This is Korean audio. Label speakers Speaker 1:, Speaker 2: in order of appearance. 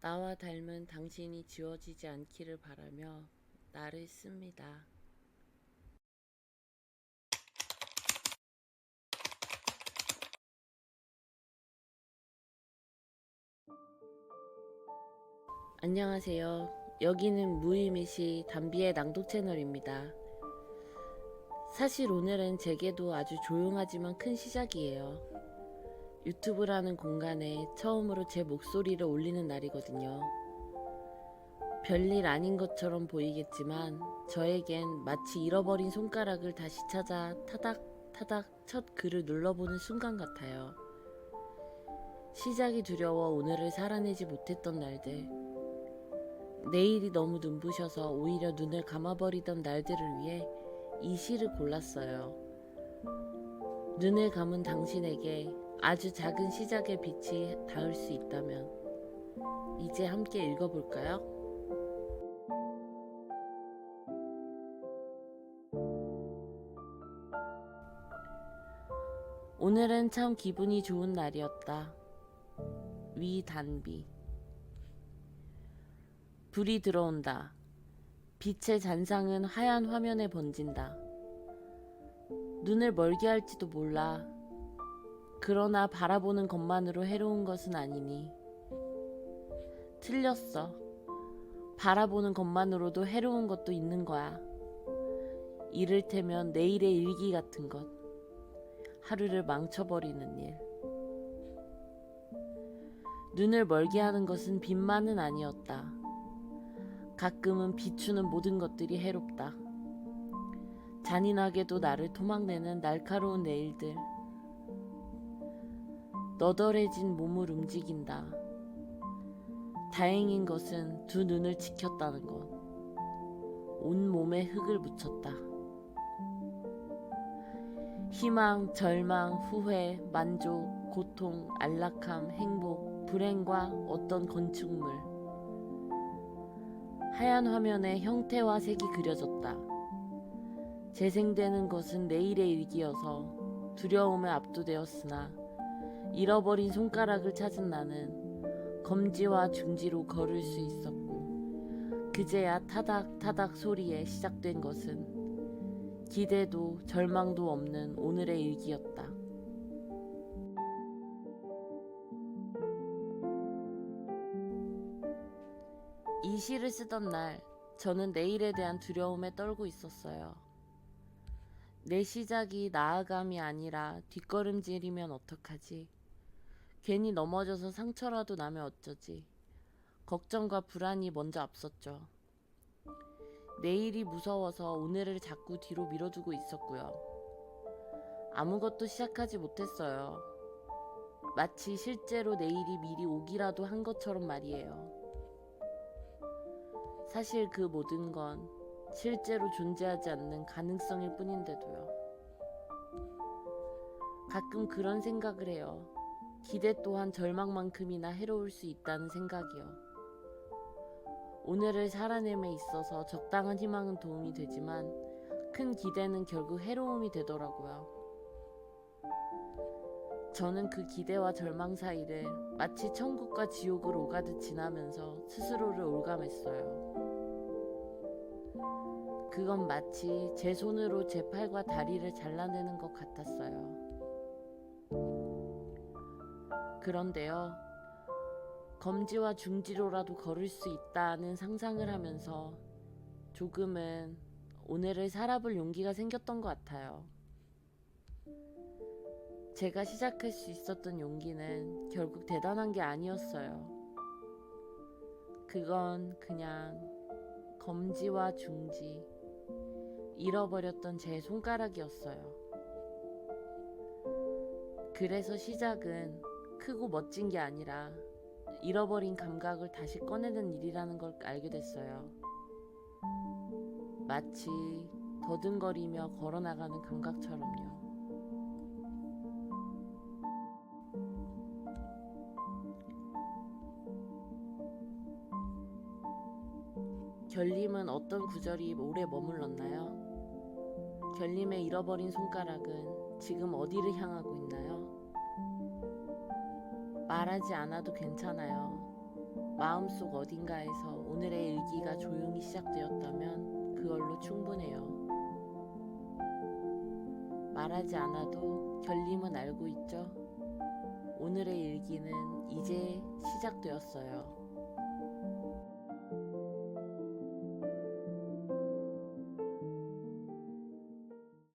Speaker 1: 나와 닮은 당신이 지워지지 않기를 바라며 나를 씁니다. 안녕하세요. 여기는 무의미시 담비의 낭독 채널입니다. 사실 오늘은 제게도 아주 조용하지만 큰 시작이에요. 유튜브라는 공간에 처음으로 제 목소리를 올리는 날이거든요. 별일 아닌 것처럼 보이겠지만 저에겐 마치 잃어버린 손가락을 다시 찾아 타닥 타닥 첫 글을 눌러보는 순간 같아요. 시작이 두려워 오늘을 살아내지 못했던 날들. 내일이 너무 눈부셔서 오히려 눈을 감아버리던 날들을 위해 이 시를 골랐어요. 눈을 감은 당신에게 아주 작은 시작의 빛이 닿을 수 있다면 이제 함께 읽어볼까요? 오늘은 참 기분이 좋은 날이었다. 위 단비. 불이 들어온다. 빛의 잔상은 하얀 화면에 번진다. 눈을 멀게 할지도 몰라. 그러나 바라보는 것만으로 해로운 것은 아니니. 틀렸어. 바라보는 것만으로도 해로운 것도 있는 거야. 이를테면 내일의 일기 같은 것. 하루를 망쳐버리는 일. 눈을 멀게 하는 것은 빛만은 아니었다. 가끔은 비추는 모든 것들이 해롭다. 잔인하게도 나를 토막내는 날카로운 내일들. 너덜해진 몸을 움직인다. 다행인 것은 두 눈을 지켰다는 것. 온 몸에 흙을 묻혔다. 희망, 절망, 후회, 만족, 고통, 안락함, 행복, 불행과 어떤 건축물. 하얀 화면에 형태와 색이 그려졌다. 재생되는 것은 내일의 일기여서 두려움에 압도되었으나 잃어버린 손가락을 찾은 나는 검지와 중지로 걸을 수 있었고 그제야 타닥타닥 소리에 시작된 것은 기대도 절망도 없는 오늘의 일기였다. 이 시를 쓰던 날, 저는 내일에 대한 두려움에 떨고 있었어요. 내 시작이 나아감이 아니라 뒷걸음질이면 어떡하지? 괜히 넘어져서 상처라도 나면 어쩌지? 걱정과 불안이 먼저 앞섰죠. 내일이 무서워서 오늘을 자꾸 뒤로 밀어두고 있었고요. 아무것도 시작하지 못했어요. 마치 실제로 내일이 미리 오기라도 한 것처럼 말이에요. 사실 그 모든 건 실제로 존재하지 않는 가능성일 뿐인데도요. 가끔 그런 생각을 해요. 기대 또한 절망만큼이나 해로울 수 있다는 생각이요. 오늘을 살아냄에 있어서 적당한 희망은 도움이 되지만 큰 기대는 결국 해로움이 되더라고요. 저는 그 기대와 절망 사이를 마치 천국과 지옥을 오가듯 지나면서 스스로를 올감했어요. 그건 마치 제 손으로 제 팔과 다리를 잘라내는 것 같았어요. 그런데요, 검지와 중지로라도 걸을 수 있다는 상상을 하면서 조금은 오늘을 살아볼 용기가 생겼던 것 같아요. 제가 시작할 수 있었던 용기는 결국 대단한 게 아니었어요. 그건 그냥 검지와 중지, 잃어버렸던 제 손가락이었어요. 그래서 시작은 크고 멋진 게 아니라 잃어버린 감각을 다시 꺼내는 일이라는 걸 알게 됐어요. 마치 더듬거리며 걸어나가는 감각처럼요. 결림은 어떤 구절이 오래 머물렀나요? 결림의 잃어버린 손가락은 지금 어디를 향하고 있나요? 말하지 않아도 괜찮아요. 마음속 어딘가에서 오늘의 일기가 조용히 시작되었다면 그걸로 충분해요. 말하지 않아도 결림은 알고 있죠? 오늘의 일기는 이제 시작되었어요.